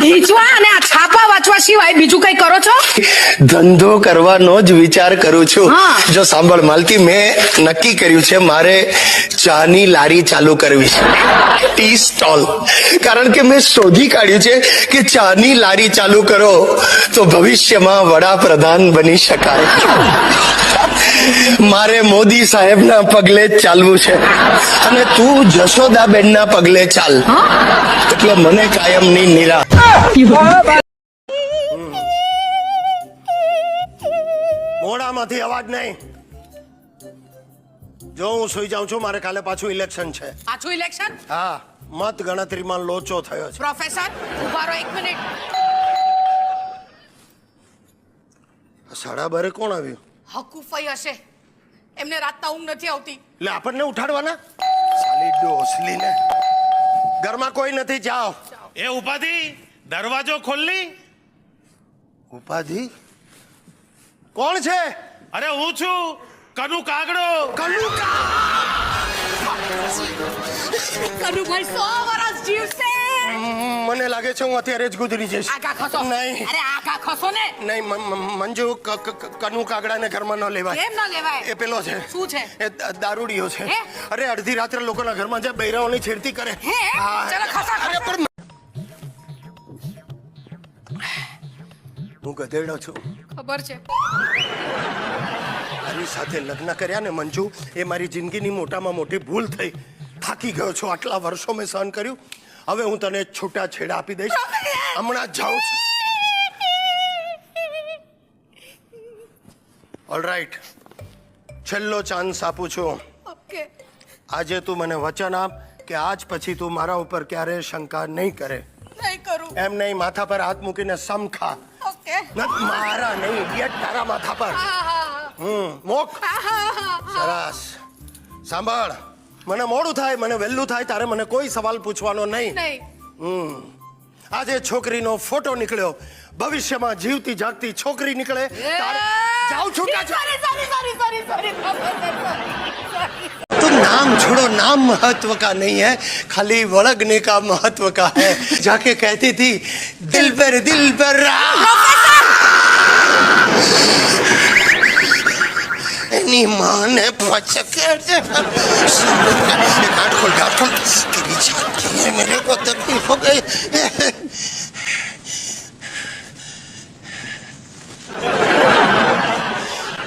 ભીંચવા અને આ છાપા વાંચવા સિવાય બીજું કઈ કરો છો? ધંધો કરવાનો જ વિચાર કરું છું. જો સાંભળ માલતી મેં નક્કી કર્યું છે મારે ચાની લારી ચાલુ કરવી છે. ટી સ્ટોલ કારણ કે મેં શોધી કાઢ્યું છે કે ચાની લારી ચાલુ કરો તો ભવિષ્યમાં વડાપ્રધાન બની શકાય. મારે મોદી સાહેબના પગલે જ ચાલવું છે. અને તું જશોદાબેનના પગલે ચાલ. એટલે મને કાયમની નિરા. મોડામાંથી અવાજ નહીં. જો હું સુઈ જાઉં છું મારે કાલે પાછું ઇલેક્શન છે. પાછું ઇલેક્શન હા મત ગણતરીમાં લોચો થયો છે. પ્રોફેસર ઊભા રહો એક મિનિટ સાડા બારે કોણ આવ્યું? હકુફઈ હશે. એમને રાતના ઊંઘ નથી આવતી. એટલે આપણને ઉઠાડવાના? સાલી ડોસલીને ઘરમાં કોઈ નથી જાઓ. એ ઉપાધિ દરવાજો ખોલની? ઉપાધિ? કોણ છે? અરે હું છું. કનુ કાગડો. કનુકા કનુભાઈ સો વર્ષ જીવશે. મને લાગે છે હું અત્યારે જ ગુજરી જઈશ. આગા ખસો. નહીં. અરે આગા ખસો ને. નહીં મંજુ કનુ કાગડા કાગડાને ઘરમાં ન લેવાય. કેમ ન લેવાય? એ પેલો છે. શું છે? એ દારૂડિયો છે. અરે અડધી રાત્રે લોકોના ઘરમાં જાય બૈરાઓની છેડતી કરે. હે? ખસા, ખસા. અરે પણ હું ગધેડો છું. ખબર છે. મારી સાથે લગ્ન કર્યા ને મંજુ એ મારી જિંદગીની મોટામાં મોટી ભૂલ થઈ. થાકી ગયો છું. આટલા વર્ષો મેં સહન કર્યું. હવે હું તને છૂટા છેડા આપી દઈશ. હમણાં જાઉં છું. ઓલરાઈટ છેલ્લો ચાન્સ આપું છું. ઓકે. આજે તું મને વચન આપ કે આજ પછી તું મારા ઉપર ક્યારે શંકા નહીં કરે. એમ નહીં માથા પર હાથ મૂકીને સમ ખા ઓકે મારા નહીં યટ તારા માથા પર. હા હા હમ મોક. સરસ. સાંભળ. મને મોડું થાય મને વહેલું થાય તારે મને કોઈ સવાલ પૂછવાનો નહીં નહીં હમ આજે છોકરીનો ફોટો નીકળ્યો ભવિષ્યમાં જીવતી જાગતી છોકરી નીકળે તારે જાઉં છું કે sorry sorry sorry sorry sorry तो नाम छोड़ो नाम महत्व का नहीं है खाली वड़गने का महत्व का है जाके कहती थी दिल पर दिल पर એની માને પચકે છે गांठ खोल गांठ खोल तेरी छाती है मेरे को तकलीफ हो गई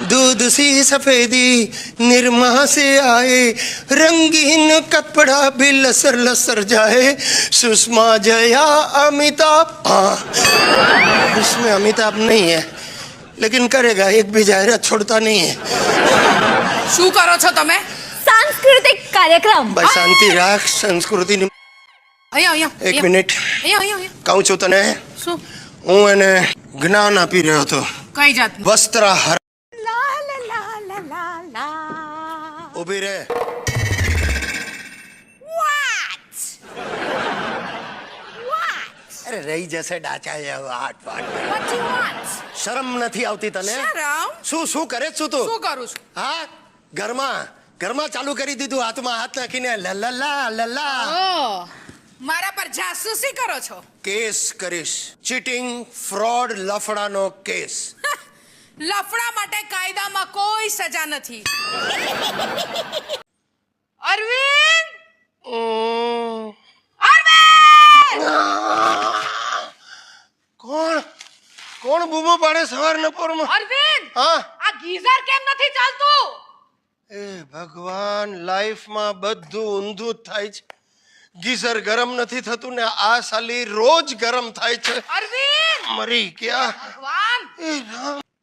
दूध सी सफेदी निरमा से आए रंगीन कपड़ा भी लसर लसर जाए सुषमा जया अमिताभ हाँ इसमें अमिताभ नहीं है लेकिन करेगा एक भी जाहिरात छोड़ता नहीं है શું કરો છો તમે સાંસ્કૃતિક કાર્યક્રમ भाई शांति राख संस्कृति ની અહીંયા અહીંયા એક મિનિટ અહીંયા અહીંયા અહીંયા કહું છું તને શું હું એને જ્ઞાન આપી રહ્યો હતો કઈ જાતનું વસ્ત્રાહર લા લા લા લા લા લા ઊભી રહે અરે રહી જશે ડાચા એ you want? શરમ નથી આવતી તને? શું શું કરે છું તું શું કરું છું? હા? ઘરમાં ઘરમાં ચાલુ કરી દીધું હાથમાં હાથ નાખીને લલલા લલા ઓ મારા પર જાસૂસી કરો છો? કેસ કરીશ. ચીટિંગ ફ્રોડ લફડાનો કેસ. લફડા માટે કાયદામાં કોઈ સજા નથી અરવિંદ અરવિંદ કોણ કોણ બૂમો પાડે સવાર પોરમાં? અરવિંદ! હા? આ ગીઝર કેમ નથી ચાલતું? એ ભગવાન લાઈફમાં બધું ઊંધું થાય છે. ગીઝર ગરમ નથી થતું ને આ સાલી રોજ ગરમ થાય છે. અરવિંદ! મરી ગયા. ભગવાન!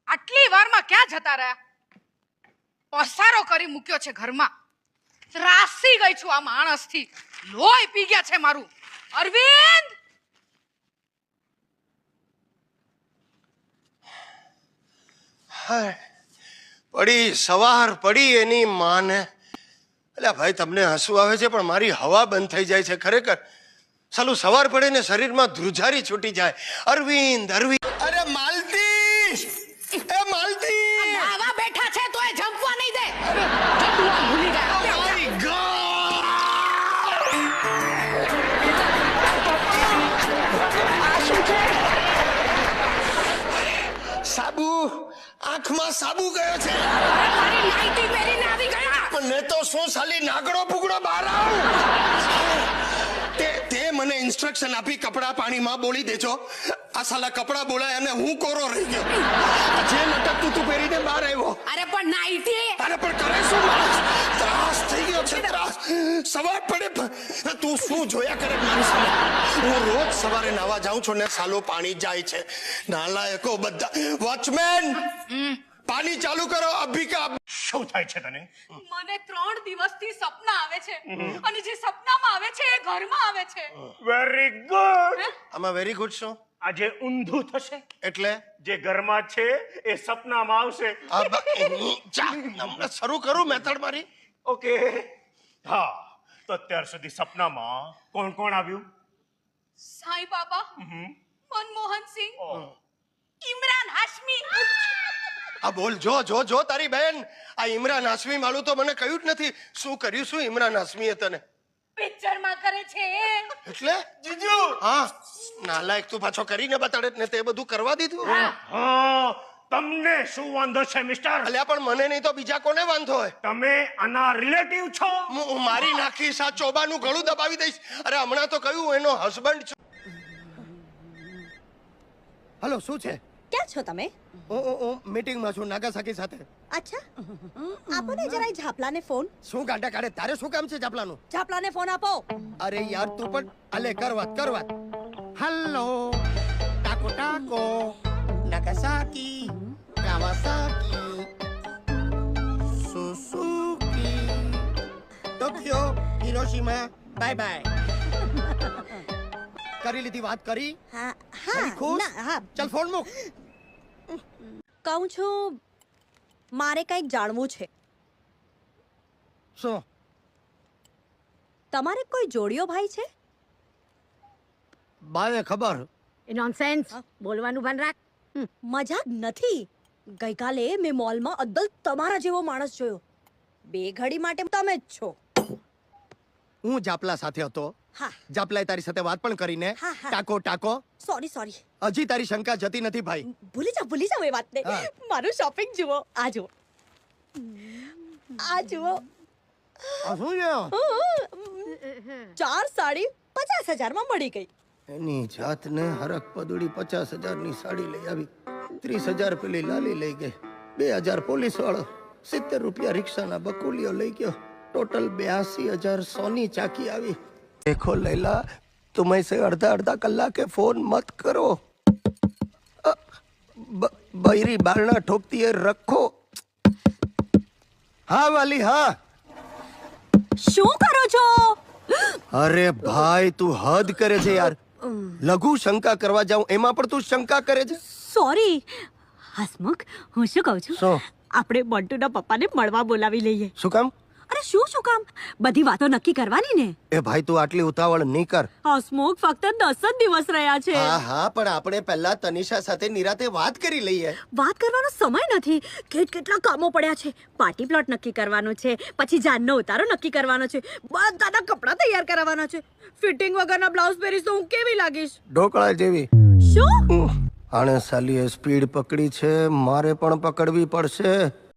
આટલી વારમાં ક્યાં જતા રહ્યા? પસારો કરી મૂક્યો છે ઘરમાં. ત્રાસી ગઈ છું આ માણસથી. લોહી પી ગયા છે મારું. અરવિંદ હાય. પડી, સવાર પડી એની માને. એટલે ભાઈ, તમને હસવું આવે છે, પણ મારી હવા બંધ થઈ જાય છે, ખરેખર. સાલું સવાર પડે ને શરીરમાં ધ્રુજારી છૂટી જાય. અરવિંદ અરવિંદ. આંખમાં સાબુ ગયો છે. મારી નાઈટી પહેરીને આવી ગયા. પણ મેં તો શું સાલી નાગડો પુગડો બહાર આવ. મને ઇન્સ્ટ્રક્શન આપી કપડા પાણીમાં બોલી દેજો. આ સાલા કપડા બોલાય અને હું કોરો રહી ગયો. જે લટકતું તું પહેરીને બહાર આવ્યો. અરે પણ નાઈટી. અરે પણ કરે શું માણસ? ત્રાસ થઈ ગયો છે ત્રાસ. સવાર પડે તું શું જોયા કરે માણસ? હું રોજ સવારે નાવા જાઉં છું ને સાલો પાણી જાય છે. નાલાયકો બધા વોચમેન પાણી ચાલુ કરો અભિકા શું થાય છે તને? મને ત્રણ દિવસથી સપના આવે છે. અને જે સપનામાં આવે છે એ ઘરમાં આવે છે. વેરી ગુડ આમાં વેરી ગુડ શું? આજે ઊંધું થશે. એટલે? જે ઘરમાં છે એ સપનામાં આવશે. શરૂ કરું મેથડ મારી. ઓકે. હા તો અત્યાર સુધી સપનામાં કોણ કોણ આવ્યું? સાંઈ બાબા મનમોહન સિંહ ઇમરાન હાશમી. આ બોલ જો જો જો તારી બેન. આ ઇમરાન હાસમી વાળું તો મને કહ્યું જ નથી. શું કર્યું શું ઇમરાન હાસમીએ તને? પિક્ચરમાં કરે છે. એટલે? જીજુ! હા. નાલાયક તું પાછો કરીને બતાડે ને તે બધું કરવા દીધું. હા. તમને શું વાંધો છે મિસ્ટર? અલ્યા પણ મને નહીં તો બીજા કોને વાંધો હોય? તમે આના રિલેટિવ છો? હું હું મારી નાખીશ આ ચોબાનું ગળું દબાવી દઈશ. અરે હમણાં તો કહ્યું એનો હસબન્ડ છે. હલો શું છે? ક્યાં છો તમે? ઓ ઓ ઓ મીટિંગમાં છું નાગાસાકી સાથે. અચ્છા. આપો ને જરાય ઝાપલાને ફોન. શું ગાંડા કાઢે? તારે શું કામ છે ઝાપલાનું? ઝાપલાને ફોન આપો. અરે યાર તું પણ અલે કર વાત કર વાત. Hello taco taco Nagasaki Kawasaki Suzuki. Tokyo Hiroshima? Bye bye. કરી લીધી વાત કરી? હા હા. ચાલ ફોન મૂક. કહું છું મારે કંઈક જાણવું છે. શું? તમારે કોઈ જોડિયો ભાઈ છે? બાએ ખબર. નોનસેન્સ બોલવાનું ભાન રાખ. મજાક નથી. ગઈકાલે મેં મોલમાં અદ્દલ તમારા જેવો માણસ જોયો. બે ઘડી માટે તમે જ છો. હું જાપલા સાથે હતો. હા. જાપલાએ તારી સાથે વાત પણ કરીને હા, હા. ટાકો ટાકો. સોરી સોરી હજી તારી શંકા જતી નથી ભાઈ. ભૂલી જાઓ ભૂલી જાઓ એ વાતને. હા. મારું શોપિંગ જુઓ. આ જુઓ. આ જુઓ. આ શું છે? ચાર સાડી પચાસ હજારમાં મળી ગઈ. એની જાતને હરક પદુડી પચાસ હજારની સાડી લઈ આવી. ત્રીસ હજાર પેલી લાલી લઈ ગઈ. બે હજાર પોલીસ વાળો સિત્તેર રૂપિયા રિક્ષાના બકુલીઓ લઈ ગયો. ટોટલ બ્યાસી હજાર સોની ચાકી આવી. તુમે સે અડધા અડધા કલાકે ફોન મત કરો અ, બ- બૈરી બારણા ઠોકતી એ રખો હા વાલી હા શું કરો છો અરે ભાઈ તું હદ કરે છે યાર લઘુ શંકા કરવા જાઉં એમાં પણ તું શંકા કરે છે સોરી હસમુખ હું શું કહું છું? આપણે બંટુના પપ્પાને મળવા બોલાવી લઈએ શું કામ અરે શું શું કામ? બધી વાતો નક્કી કરવાની ને? એ ભાઈ તું આટલી ઉતાવળ નહીં કર. હસમુખ ફક્ત દસ જ દિવસ રહ્યા છે. હા હા પણ આપણે પહેલા તનિષા સાથે નિરાતે વાત કરી લઈએ. વાત કરવાનો સમય નથી. કેટ કેટલા કામો પડ્યા છે. પાર્ટી પ્લોટ નક્કી કરવાનો છે. પછી જાનનો ઉતારો નક્કી કરવાનો છે. બધાના કપડાં તૈયાર કરાવવાના છે. ફિટિંગ વગરના બ્લાઉઝ પહેરીશ તો હું કેવી લાગીશ? ઢોકળા જેવી. શું? આણે સાલીએ સ્પીડ પકડી છે. મારે પણ પકડવી પડશે.